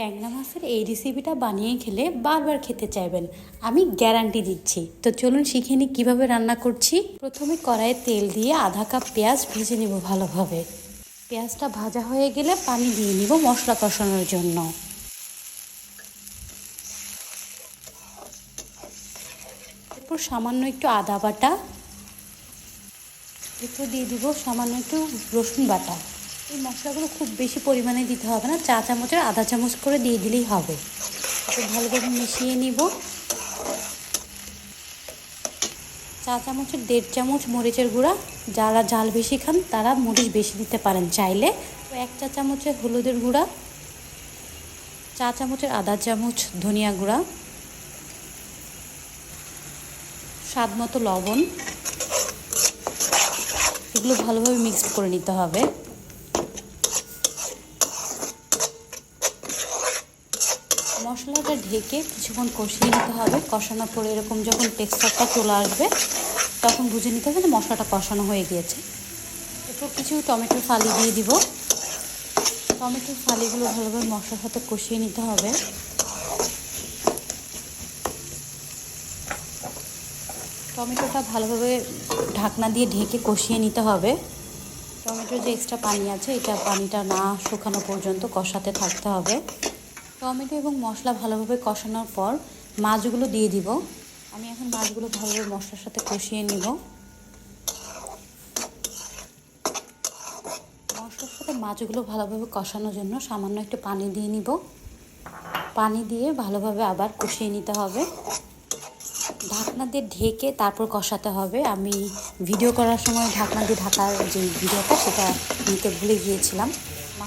ট্যাংরা মাছের এই রেসিপিটা বানিয়ে খেলে বারবার খেতে চাইবেন। আমি গ্যারান্টি দিচ্ছি। তো চলুন শিখে নিই কীভাবে রান্না করছি। প্রথমে কড়াইয়ে তেল দিয়ে আধা কাপ পেঁয়াজ ভেজে নেব ভালোভাবে। পেঁয়াজটা ভাজা হয়ে গেলে পানি দিয়ে নিব মশলা কষানোর জন্য। এরপর সামান্য একটু আদা বাটা। এরপর দিয়ে দিব সামান্য একটু রসুন বাটা। এই মশলাগুলো খুব বেশি পরিমাণে দিতে হবে না, চা চামচের আধা চামচ করে দিয়ে দিলেই হবে। একটু ভালোভাবে মিশিয়ে নিব। চা চামচের দেড় চামচ মরিচের গুঁড়া, যারা ঝাল বেশি খান তারা মরিচ বেশি দিতে পারেন চাইলে। তো এক চা চামচের হলুদের গুঁড়া, চা চামচের আধা চামচ ধনিয়া গুঁড়া, স্বাদ মতো লবণ, এগুলো ভালোভাবে মিক্সড করে নিতে হবে। মশলাটা ঢেকে কিছুক্ষণ কষিয়ে নিতে হবে। কষানোর পরে এরকম যখন টেক্সচারটা চলে আসবে, তখন বুঝে নিতে হবে যে মশলাটা কষানো হয়ে গিয়েছে। এরপর কিছু টমেটোর ফালি দিয়ে দিব। টমেটোর ফালিগুলো ভালোভাবে মশলার সাথে কষিয়ে নিতে হবে। টমেটোটা ভালোভাবে ঢাকনা দিয়ে ঢেকে কষিয়ে নিতে হবে। টমেটোর যে এক্সট্রা পানি আছে, এটা পানিটা না শুকানো পর্যন্ত কষাতে থাকতে হবে। টমেটো এবং মশলা ভালোভাবে কষানোর পর মাছগুলো দিয়ে দিব। আমি এখন মাছগুলো ভালোভাবে মশলার সাথে কষিয়ে নিব। মশলার সাথে মাছগুলো ভালোভাবে কষানোর জন্য সামান্য একটু পানি দিয়ে নিব। পানি দিয়ে ভালোভাবে আবার কষিয়ে নিতে হবে। ঢাকনা দিয়ে ঢেকে তারপর কষাতে হবে। আমি ভিডিও করার সময় ঢাকনা দিয়ে ঢাকার যে ভিডিওটা সেটা নিতে ভুলে গিয়েছিলাম।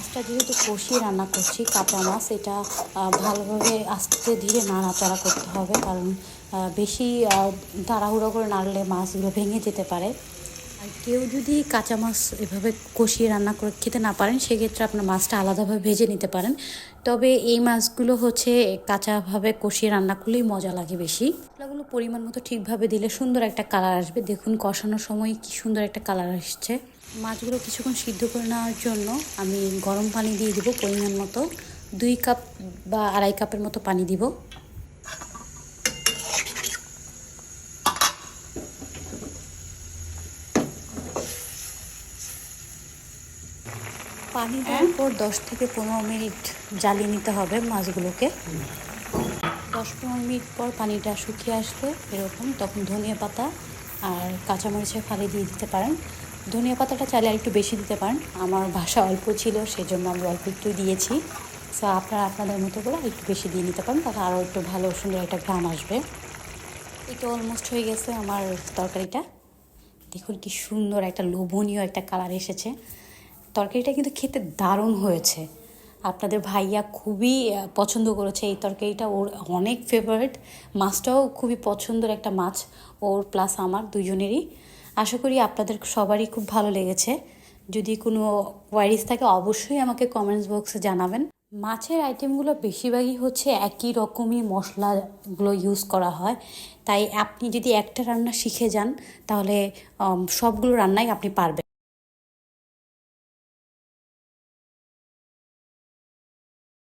মাছটা যেহেতু কষিয়ে রান্না করছি, কাঁচা মাছ, এটা ভালোভাবে আস্তে ধীরে নাড়াচাড়া করতে হবে। কারণ বেশি তাড়াহুড়ো করে নাড়লে মাছগুলো ভেঙে যেতে পারে। আর কেউ যদি কাঁচা মাছ এভাবে কষিয়ে রান্না করে খেতে না পারেন, সেক্ষেত্রে আপনার মাছটা আলাদাভাবে ভেজে নিতে পারেন। তবে এই মাছগুলো হচ্ছে কাঁচাভাবে কষিয়ে রান্না করলেই মজা লাগে বেশি। মশলাগুলো পরিমাণ মতো ঠিকভাবে দিলে সুন্দর একটা কালার আসবে। দেখুন, কষানোর সময় কি সুন্দর একটা কালার আসছে। মাছগুলো কিছুক্ষণ সিদ্ধ করে নেওয়ার জন্য আমি গরম পানি দিয়ে দিব পরিমাণ মতো। দুই কাপ বা আড়াই কাপের মতো পানি দিব। পানি দেওয়ার পর দশ থেকে পনেরো মিনিট জ্বালিয়ে নিতে হবে মাছগুলোকে। দশ পনেরো মিনিট পর পানিটা শুকিয়ে আসবে এরকম, তখন ধনিয়া পাতা আর কাঁচামরিচের ফালি দিয়ে দিতে পারেন। ধনিয়া পাতাটা চাইলে একটু বেশি দিতে পারেন। আমার ভাষা অল্প ছিল, সেজন্য আমি অল্প একটু দিয়েছি। সো আপনারা আপনাদের মতো করে একটু বেশি দিয়ে নিতে পারেন, তাহলে আরও একটু ভালো সুন্দর একটা ঘ্রাম আসবে। এই তো অলমোস্ট হয়ে গেছে আমার তরকারিটা। দেখুন কি সুন্দর একটা লোভনীয় একটা কালার এসেছে। তরকারিটা কিন্তু খেতে দারুণ হয়েছে। আপনাদের ভাইয়া খুবই পছন্দ করেছে এই তরকারিটা। ওর অনেক ফেভারিট মাছটাও খুবই পছন্দের একটা মাছ। ওর প্লাস আমার দুজনেরই। আশা করি আপনাদের সবারই খুব ভালো লেগেছে। যদি কোনো কোয়ারিজ থাকে, অবশ্যই আমাকে কমেন্টস বক্সে জানাবেন। মাছের আইটেমগুলো বেশিরভাগই হচ্ছে একই রকমই মশলাগুলো ইউজ করা হয়। তাই আপনি যদি একটা রান্না শিখে যান, তাহলে সবগুলো রান্নাই আপনি পারবেন।